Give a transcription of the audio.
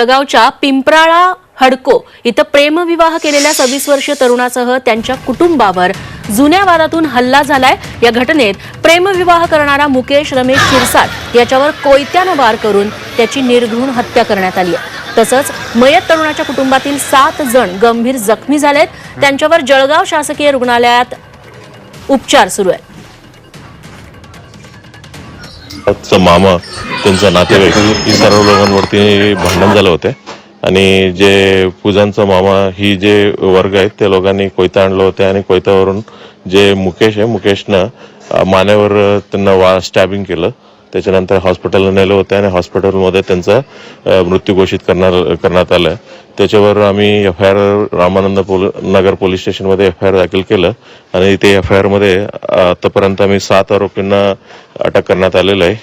जळगावच्या पिंपराळा हडको इथं प्रेमविवाह केलेल्या सव्वीस वर्षीय तरुणासह त्यांच्या कुटुंबावर जुन्या वादातून हल्ला झालाय. या घटनेत प्रेमविवाह करणारा मुकेश रमेश शिरसाट याच्यावर कोयत्यानं वार करून त्याची निर्घृण हत्या करण्यात आली आहे. तसंच मयत तरुणाच्या कुटुंबातील सात जण गंभीर जखमी झालेत. त्यांच्यावर जळगाव शासकीय रुग्णालयात उपचार सुरू आहेत. चा मामा त्यांचा नातेवाईक ही सर्व लोकांवरती भांडण झालं होते. आणि जे पूजांचा मामा ही जे वर्ग आहेत त्या लोकांनी कोयता आणलं होते आणि कोयत्यावरून जे मुकेश आहे मुकेशनं मानेवर त्यांना वा स्टॅबिंग केलं. त्याच्यानंतर हॉस्पिटलला नेलं होतं आणि हॉस्पिटलमध्ये त्यांचा मृत्यू घोषित करणार करण्यात आलं. त्याच्यावर आम्ही F I R Ramanand Pol Nagar police स्टेशनमध्ये एफ आय आर दाखल केलं आणि ते एफ आय आरमध्ये आतापर्यंत आम्ही सात आरोपींना अटक करण्यात आलेलं आहे.